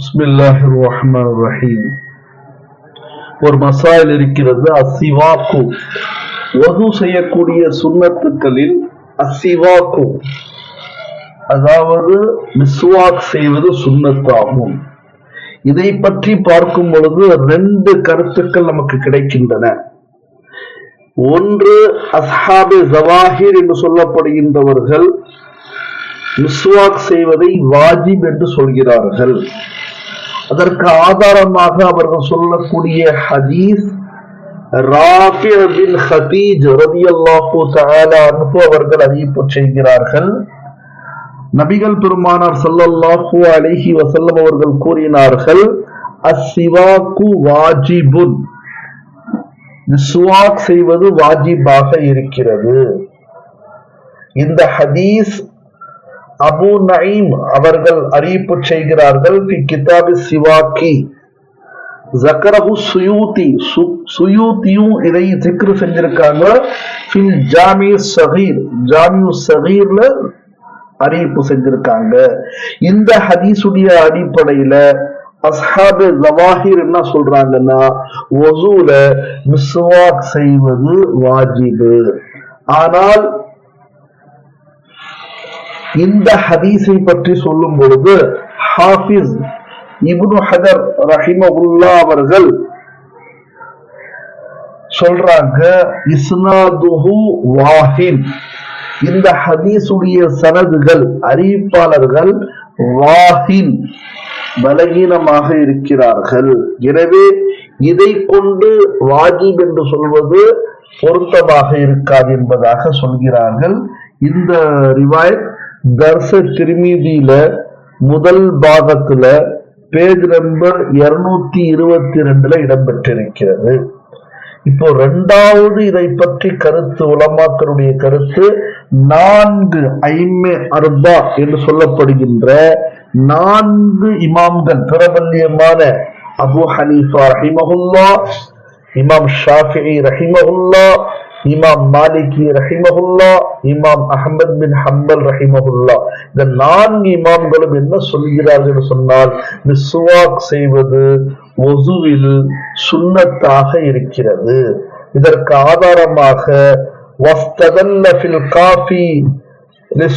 பிஸ்மில்லாஹி ரஹ்மான் ரஹீம் ஒரு மசாயில் இருக்கிறது அசிவாக்கு. வகு செய்யக்கூடிய சுண்ணத்துக்களில் அசிவாக்கு. அதாவது மிஸ்வாக் செய்வது சுண்ணத்தாகும். இதை பற்றி பார்க்கும் பொழுது ரெண்டு கருத்துக்கள் நமக்கு கிடைக்கின்றன. ஒன்று அஸ்ஹாபி ஜவாஹிர் என்று சொல்லப்படுகின்றவர்கள் மிஸ்வாக் செய்வதை வாஜிப் என்று சொல்கிறார்கள். அதற்கு ஆதாரமாக அவர்கள் சொல்லக்கூடிய ஹதீஸ் ராஃபி பின் ஹதீஜ் தஆலா அவர்கள் அறிவிப்பு செய்கிறார்கள். நபிகள் பெருமானார் சல்லல்லாஹு அலைஹி வசல்லம் அவர்கள் கூறினார்கள் அசிவாக்கு வாஜிபுன். சுவாக் செய்வது வாஜிபாக இருக்கிறது. இந்த ஹதீஸ் அபு நயீம் அவர்கள் அறிவிப்பு செய்கிறார்கள் கிதாபி சிவாக்கி ஜக்கரஹு சுயூதி சு- சுயூதியும் இதை சிக்ரு செஞ்சிருக்காங்க. ஃபில் ஜாமி சகீர் ஜாமியு சகீர்ல அறிவிப்பு செஞ்சிருக்காங்க. இந்த ஹதீசுடைய அடிப்படையில அஸ்ஹாபு ஜவாஹிர் என்ன சொல்றாங்கன்னா ஒசூல மிஸ்வாக் செய்வது வாஜிபு ஆனால் இந்த ஹதீஸை பற்றி சொல்லும் பொழுது ஹாஃபிஸ் இப்னு ஹதர் ரஹிமகுல்லா அவர்கள் சொல்றாங்க இஸ்னாதுஹு வாஹின். இந்த ஹதீஸுடைய சனதுகள் அறிவிப்பாளர்கள் வாஹின் பலகீனமாக இருக்கிறார்கள். எனவே இதை கொண்டு வாஜிப் என்று சொல்வது பொருத்தமாக இருக்காது என்பதாக சொல்கிறார்கள். இந்த ரிவாயத் தர்ச திருமீதியில முதல் பாகத்துல பேஜ் நம்பர் இருநூத்தி இருபத்தி ரெண்டுல இடம்பெற்றிருக்கிறது. இப்போ ரெண்டாவது இதை பற்றி கருத்து உலமாக்கருடைய கருத்து நான்கு ஐமே அர்பா என்று சொல்லப்படுகின்ற நான்கு இமாம்கள் பிரபல்யமான அபு ஹனீஃபா ரஹிமஹுல்லா இமாம் ஷாஃபி ரஹிமஹுல்லா இமாம் மாலிகி ரஹிமஹுல்லா இமாம் அஹமத் பின் ஹம்பல் ரஹிமஹுல்லா. இந்த நான்கு இமாம்களும் என்ன சொல்கிறார்கள் என்று சொன்னால் மிஸ்வாக் செய்வது ஒசுவில் சுண்ணத்தாக இருக்கிறது. இதற்கு ஆதாரமாக வஸ்ததல்ல காஃபி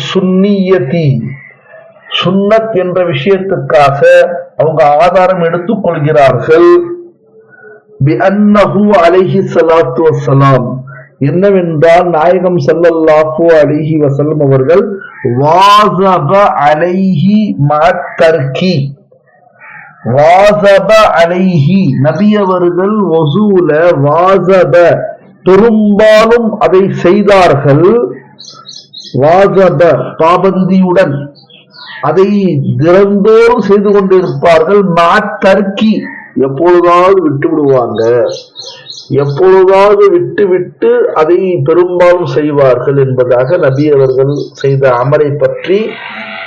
சுன்னியதி சுன்னத் என்ற விஷயத்துக்காக அவங்க ஆதாரம் எடுத்துக் கொள்கிறார்கள் பிஅன்னஹு அலைஹி ஸலாத்து என்னவென்றால் நாயகம் ஸல்லல்லாஹு அலிஹி வசல்லம் அவர்கள் வாசப அலைஹி மத்தர்கி வாசப அலைஹி நபி அவர்கள் வசூல வாசப பெரும்பாலும் அதை செய்தார்கள் வாசப பாபந்தியுடன். அதை திறந்தோறும் செய்து கொண்டிருப்பார்கள் மாத்தர்க்கி எப்பொழுதாவது விட்டு விடுவாங்க எப்பொழுதாவது விட்டு விட்டு அதை பெரும்பாலும் செய்வார்கள் என்பதாக நபி அவர்கள் செய்த அமலை பற்றி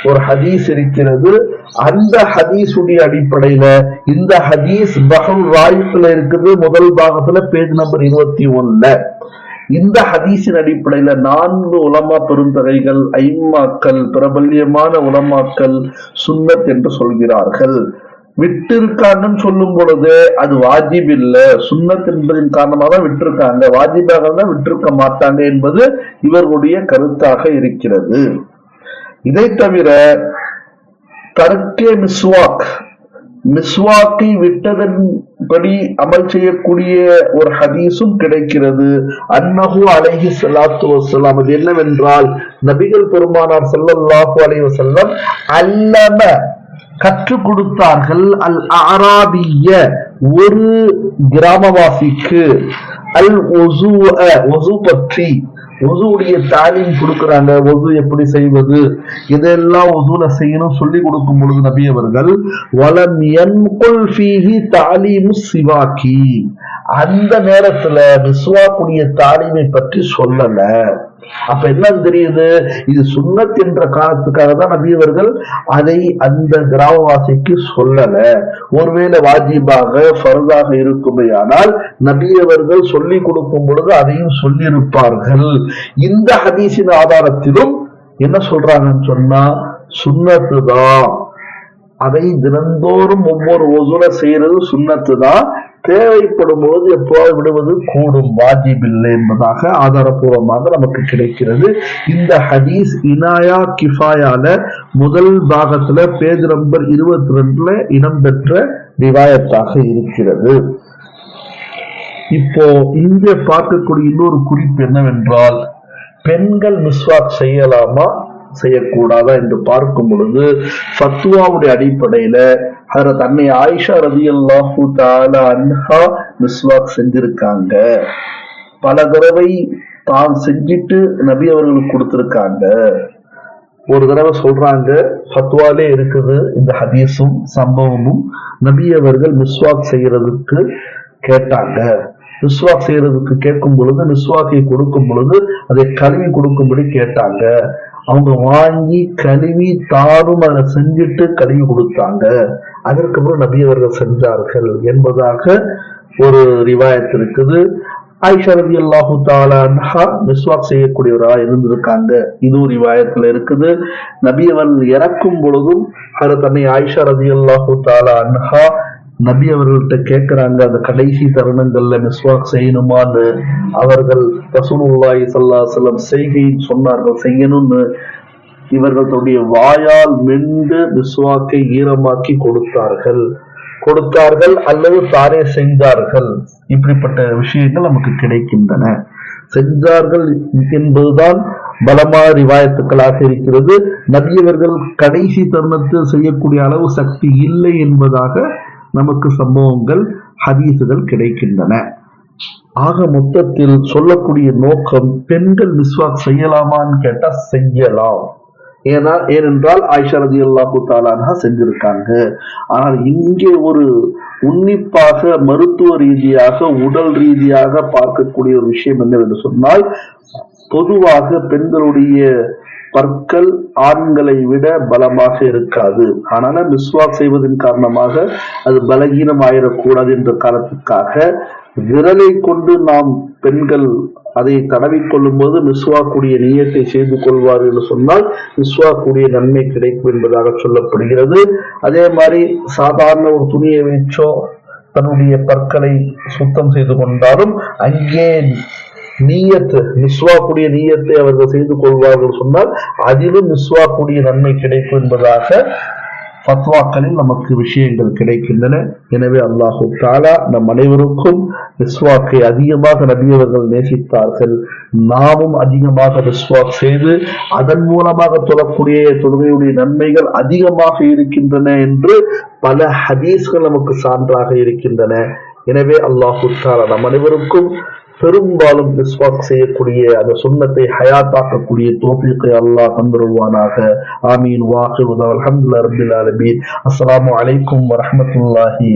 ஒரு ஹதீஸ் இருக்கிறது. அந்த ஹதீஸுடைய அடிப்படையில இந்த ஹதீஸ் பகல் வாய்ப்புல இருக்குது. முதல் பாகத்துல பேஜ் நம்பர் இருபத்தி ஒண்ணுல. இந்த ஹதீஸின் அடிப்படையில நான்கு உலமா பெருந்தகைகள் ஐம்மாக்கள் பிரபல்யமான உலமாக்கள் சுன்னத் என்று சொல்கிறார்கள். விட்டிருக்காங்கன்னு சொல்லும் பொழுது அது வாஜிப் இல்ல. சுண்ணத் என்பதின் காரணமாக தான் விட்டிருக்காங்க. வாஜிபாக தான் விட்டிருக்க மாட்டாங்க என்பது இவர்களுடைய கருத்தாக இருக்கிறது. இதை தவிர தர்க்கே மிஸ்வாக். மிஸ்வாக்கை விட்டதன்படி அமல் செய்யக்கூடிய ஒரு ஹதீஸும் கிடைக்கிறது. அன்னஹு அழகி ஸலாத்து வசலாம் அது என்னவென்றால் நபிகள் பெருமானார் ஸல்லல்லாஹு அலைஹி வஸல்லம் அல்லம கற்றுக் கொடுத்தார்கள் அல் ஆராபிய ஒரு கிராமவாசிக்கு. அல் ஒசு ஒசு பற்றி ஒசுடைய தாலீம் கொடுக்குறாங்க ஒசு எப்படி செய்வது இதெல்லாம் ஒசுல செய்யணும் சொல்லி கொடுக்கும் பொழுது நபி அவர்கள் வலம் என்குல் ஃபீஹி தாலீமு சிவாக்கி அந்த நேரத்துல மிஸ்வாக்குடைய தாலீமை பற்றி சொல்லல. அப்ப என்ன தெரியுது? இது சுன்னத் என்ற காரணத்துக்காக தான் நபீவர்கள் அதை அந்த கிராமவாசிக்கு சொல்லல. ஒருவேளை வாஜிபாக ஃபர்தாக இருக்குமே ஆனால் நபியவர்கள் சொல்லி கொடுக்கும் பொழுது அதையும் சொல்லியிருப்பார்கள். இந்த ஹதீஸின் ஆதாரத்திலும் என்ன சொல்றாங்கன்னு சொன்னா சுண்ணத்து தான் அதை தினந்தோறும் ஒவ்வொரு ஒசுல செய்யறது சுண்ணத்து தான் தேவைப்படும் போது எப்போது விடுவது? கூடும். வாஜிபில்லை என்பதாக ஆதாரபூர்வமாக நமக்கு கிடைக்கிறது. இந்த ஹதீஸ் இனாயா கிஃபாயால முதல் பாகத்துல பேஜ் நம்பர் இருபத்தி ரெண்டுல இடம்பெற்ற ரிவாயத்தாக இருக்கிறது. இப்போ இங்கே பார்க்கக்கூடிய இன்னொரு குறிப்பு என்னவென்றால் பெண்கள் மிஸ்வாக் செய்யலாமா? செய்யக்கூடாதா? என்று பார்க்கும் பொழுது ஃபத்வாவுடைய அடிப்படையில ஹரத் அன்னை ஆயிஷா ரவி அல்லாஹூ தாலா அன்ஹா மிஸ்வாக் செஞ்சிருக்காங்க. பல தடவை தான் செஞ்சிட்டு நபி அவர்களுக்கு கொடுத்துருக்காங்க. ஒரு தடவை சொல்றாங்க ஃபத்வாலே இருக்குது இந்த ஹதீஸும் சம்பவமும். நபி அவர்கள் மிஸ்வாக் செய்யறதுக்கு கேட்டாங்க. மிஸ்வாக் செய்யறதுக்கு கேட்கும் பொழுது மிஸ்வாக்கை கொடுக்கும் பொழுது அதை கழுவி கொடுக்கும்படி கேட்டாங்க. அவங்க வாங்கி கழுவி தாரும் அதை செஞ்சுட்டு கழுவி கொடுத்தாங்க. அதற்கப்புறம் நபி அவர்கள் செஞ்சார்கள் என்பதாக ஒரு ரிவாயத் இருக்குது. ஆயிஷா அல்லாஹு தாலா மிஸ்வாக் செய்யக்கூடியவராக இருந்திருக்காங்க. இது ஒரு ரிவாயத்தில் இருக்குது. நபி அவர்கள் இறக்கும் பொழுதும் அது தன்னை ஆயிஷா ரதி அல்லாஹு தாலா அன்ஹா நபி அவர்கள்ட்ட கேட்கிறாங்க அந்த கடைசி தருணங்கள்ல மிஸ்வாக் செய்யணுமான்னு. அவர்கள் ரசூலுல்லாய் சல்லா செல்லம் செய்கைன்னு சொன்னார்கள் செய்யணும்னு. இவர்கள் தன்னுடைய வாயால் மென்று மிஸ்வாக்கை ஈரமாக்கி கொடுத்தார்கள். கொடுத்தார்கள் அல்லது தானே செய்தார்கள் இப்படிப்பட்ட விஷயங்கள் நமக்கு கிடைக்கின்றன. செஞ்சார்கள் என்பதுதான் பலமான ரிவாயத்துக்களாக இருக்கிறது. நபியவர்கள் கடைசி தருணத்தில் செய்யக்கூடிய அளவு சக்தி இல்லை என்பதாக நமக்கு சம்பவங்கள் ஹதீசுகள் கிடைக்கின்றன. ஆக மொத்தத்தில் சொல்லக்கூடிய நோக்கம் பெண்கள் மிஸ்வாக் செய்யலாமான்னு கேட்டா செய்யலாம். ஏன்னா ஏனென்றால் ஆயிஷா ரதி அல்லாஹு தாலானா செஞ்சிருக்காங்க. ஆனால் இங்கே ஒரு உன்னிப்பாக மருத்துவ ரீதியாக உடல் ரீதியாக பார்க்கக்கூடிய ஒரு விஷயம் என்னவென்று சொன்னால் பொதுவாக பெண்களுடைய பற்கள் ஆண்களை விட பலமாக இருக்காது. ஆனால மிஸ்வாக் செய்வதன் காரணமாக அது பலகீனம் ஆயிடக்கூடாது என்ற காரணத்துக்காக விரலை கொண்டு நாம் பெண்கள் அதை தடவிக்கொள்ளும் போது மிஸ்வாக்குடைய நீயத்தை செய்து கொள்வார் என்று சொன்னால் மிஸ்வாக்குடைய நன்மை கிடைக்கும் என்பதாக சொல்லப்படுகிறது. அதே மாதிரி சாதாரண ஒரு துணியை வைச்சோ தன்னுடைய பற்களை சுத்தம் செய்து கொண்டாலும் அங்கே நீயத்து மிஸ்வாக்குடைய நீயத்தை அவர்கள் செய்து கொள்வார்கள் சொன்னால் அதிலும் மிஸ்வாக்குடைய நன்மை கிடைக்கும் என்பதாக ஃபத்வாக்களில் நமக்கு விஷயங்கள் கிடைக்கின்றன. எனவே அல்லாஹு தாலா நம் அனைவருக்கும் மிஸ்வாக்கை அதிகமாக நபியவர்கள் நேசித்தார்கள். நாமும் அதிகமாக மிஸ்வாக் செய்து அதன் மூலமாக தொழக்கூடிய தொழுகையுடைய நன்மைகள் அதிகமாக இருக்கின்றன என்று பல ஹதீஸ்கள் நமக்கு சான்றாக இருக்கின்றன. எனவே அல்லாஹு தாலா நம் அனைவருக்கும் பெரும்பாலும் மிஸ்வாக் செய்யக்கூடிய அந்த சுண்ணத்தை ஹயாத்தாக்கக்கூடிய தோப்பிக்கை அல்லாஹ் தந்துருவானாக. ஆமீன். வாக்கு அலமதுல்லா ரபில் ஆலமீன். அஸ்ஸலாமு அலைக்கும் வரமத்துல்லாஹி